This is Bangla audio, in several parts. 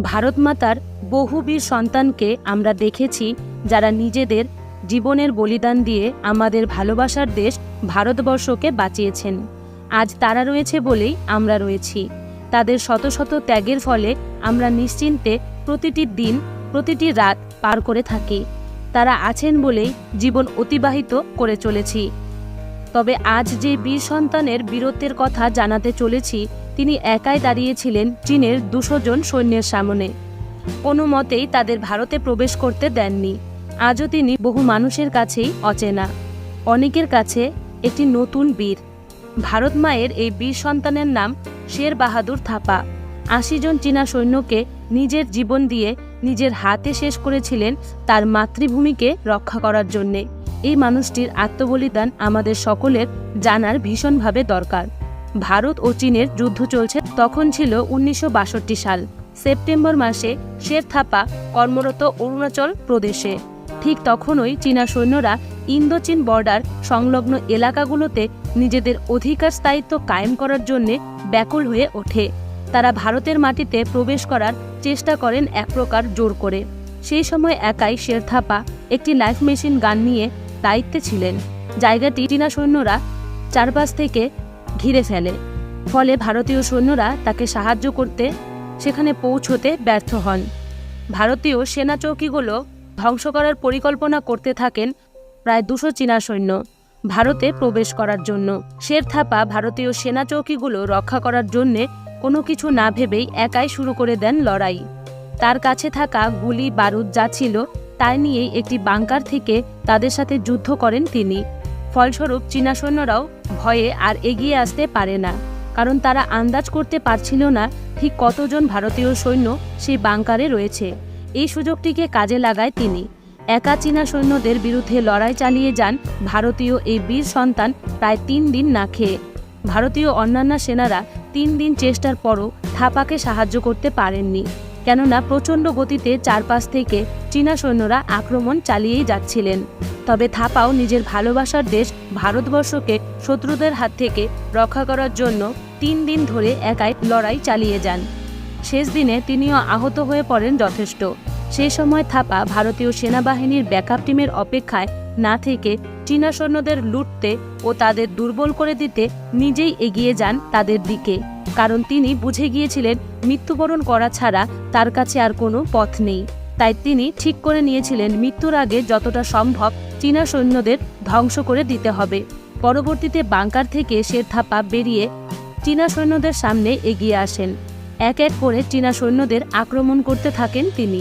ভারত মাতার বহু বীর সন্তানকে আমরা দেখেছি যারা নিজেদের জীবনের বলিদান দিয়ে আমাদের ভালোবাসার দেশ ভারতবর্ষকে বাঁচিয়েছেন। আজ তারা রয়েছে বলেই আমরা রয়েছি। তাদের শত শত ত্যাগের ফলে আমরা নিশ্চিন্তে প্রতিটি দিন, প্রতিটি রাত পার করে থাকি। তারা আছেন বলেই জীবন অতিবাহিত করে চলেছি। তবে আজ যে বীর সন্তানের বীরত্বের কথা জানাতে চলেছি তিনি একাই দাঁড়িয়েছিলেন চীনের দুশো জন সৈন্যের সামনে। কোনো মতেই তাদের ভারতে প্রবেশ করতে দেননি। আজও তিনি বহু মানুষের কাছেই অচেনা। অনেকের কাছে একটি নতুন বীর। ভারত মায়ের এই বীর সন্তানের নাম শের বাহাদুর থাপা। আশি জন চীনা সৈন্যকে নিজের জীবন দিয়ে নিজের হাতে শেষ করেছিলেন তার মাতৃভূমিকে রক্ষা করার জন্যে। এই মানুষটির আত্মবলিদান আমাদের সকলের জানার ভীষণভাবে দরকার। ভারত ও চীনের যুদ্ধ চলছে, তখন ছিল উনিশশো বাষট্টি সাল। সেপ্টেম্বর মাসে শের থাপা কর্মরত অরুণাচল প্রদেশে। ঠিক তখনই চীনা সৈন্যরা ইন্দোচীন বর্ডার সংলগ্ন এলাকাগুলোতে নিজেদের অধিকার স্থায়িত্ব কায়েম করার জন্য ব্যাকুল হয়ে ওঠে। তারা ভারতের মাটিতে প্রবেশ করার চেষ্টা করেন এক প্রকার জোর করে। সেই সময় একাই শেরথাপা একটি লাইফ মেশিন গান নিয়ে দায়িত্বে ছিলেন। জায়গাটি চীনা সৈন্যরা চারপাশ থেকে ঘিরে ফেলে। ফলে ভারতীয় সৈন্যরা তাকে সাহায্য করতে সেখানে পৌঁছতে ব্যর্থ হন। ভারতীয় সেনা চৌকিগুলো ধ্বংস করার পরিকল্পনা করতে থাকেন প্রায় দুশো চীনা সৈন্য ভারতে প্রবেশ করার জন্য। শের থাপা ভারতীয় সেনা চৌকিগুলো রক্ষা করার জন্যে কোনো কিছু না ভেবেই একাই শুরু করে দেন লড়াই। তার কাছে থাকা গুলি, বারুদ যা ছিল তাই নিয়েই একটি বাংকার থেকে তাদের সাথে যুদ্ধ করেন তিনি। ফলস্বরূপ চীনা সৈন্যরাও ভয়ে আর এগিয়ে আসতে পারে না, কারণ তারা আন্দাজ করতে পারছিল না ঠিক কতজন ভারতীয় সৈন্য সেই বাংকারে রয়েছে। এই সুযোগটিকে কাজে লাগায় তিনি। একা চীনা সৈন্যদের বিরুদ্ধে লড়াই চালিয়ে যান ভারতীয় এই বীর সন্তান প্রায় তিন দিন না খেয়ে। ভারতীয় অন্যান্য সেনারা তিন দিন চেষ্টার পরও থাপাকে সাহায্য করতে পারেননি। কেননা প্রচণ্ড গতিতে চারপাশ থেকে চীনা সৈন্যরা আক্রমণ চালিয়েই যাচ্ছিলেন। তবে থাপাও নিজের ভালোবাসার দেশ ভারতবর্ষকে শত্রুদের হাত থেকে রক্ষা করার জন্য তিন দিন ধরে একাই লড়াই চালিয়ে যান। শেষ দিনে তিনিও আহত হয়ে পড়েন যথেষ্ট। সেই সময় থাপা ভারতীয় সেনাবাহিনীর ব্যাকআপ টিমের অপেক্ষায় না থেকে চীনা সৈন্যদের লুটতে ও তাদের দুর্বল করে দিতে নিজেই এগিয়ে যান তাদের দিকে, কারণ তিনি বুঝে গিয়েছিলেন মৃত্যুবরণ করা ছাড়া তার কাছে আর কোনো পথ নেই। তাই তিনি ঠিক করে নিয়েছিলেন মৃত্যুর আগে যতটা সম্ভব চীনা সৈন্যদের ধ্বংস করে দিতে হবে। পরবর্তীতে বাংকার থেকে শের থাপা বেরিয়ে চীনা সৈন্যদের সামনে এগিয়ে আসেন। এক এক করে চীনা সৈন্যদের আক্রমণ করতে থাকেন তিনি।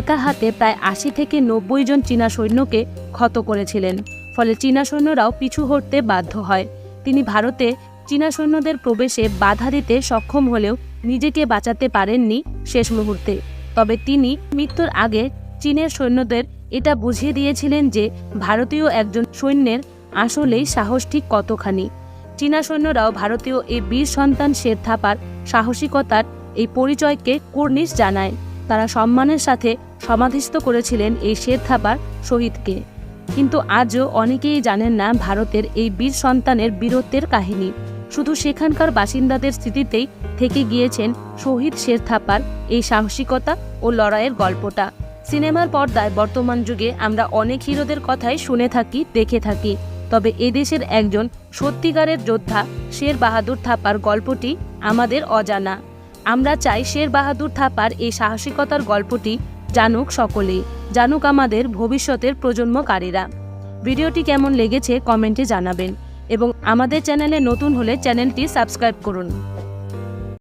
একা হাতে প্রায় আশি থেকে নব্বই জন চীনা সৈন্যকে ক্ষত করেছিলেন। ফলে চীনা সৈন্যরাও পিছু হটতে বাধ্য হয়। তিনি ভারতে চীনা সৈন্যদের প্রবেশে বাধা দিতে সক্ষম হলেও নিজেকে বাঁচাতে পারেননি শেষ মুহূর্তে। তবে তিনি মৃত্যুর আগে চীনের সৈন্যদের এটা বুঝিয়ে দিয়েছিলেন যে ভারতীয় একজন সৈন্যের আসলেই সাহস ঠিক কতখানি। চীনা সৈন্যরাও ভারতীয় এই বীর সন্তান শের থাপার সাহসিকতার এই পরিচয়কে কুর্নিশ জানায়। তারা সম্মানের সাথে সমাধিস্থ করেছিলেন এই শের থাপার শহীদকে। কিন্তু আজও অনেকেই জানেন না ভারতের এই বীর সন্তানের বীরত্বের কাহিনী। শুধু সেখানকার বাসিন্দাদের স্মৃতিতেই থেকে গিয়েছেন শহীদ শের থাপার এই সাহসিকতা ও লড়াইয়ের গল্পটা। সিনেমার পর্দায় বর্তমান যুগে আমরা অনেক হিরোদের কথাই শুনে থাকি, দেখে থাকি। তবে এদেশের একজন সত্যিকারের যোদ্ধা শের বাহাদুর থাপার গল্পটি আমাদের অজানা। আমরা চাই শের বাহাদুর থাপার এই সাহসিকতার গল্পটি জানুক সকলেই। জানুক আমাদের ভবিষ্যতের প্রজন্মকারীরা। ভিডিওটি কেমন লেগেছে কমেন্টে জানাবেন এবং আমাদের চ্যানেলে নতুন হলে চ্যানেলটি সাবস্ক্রাইব করুন।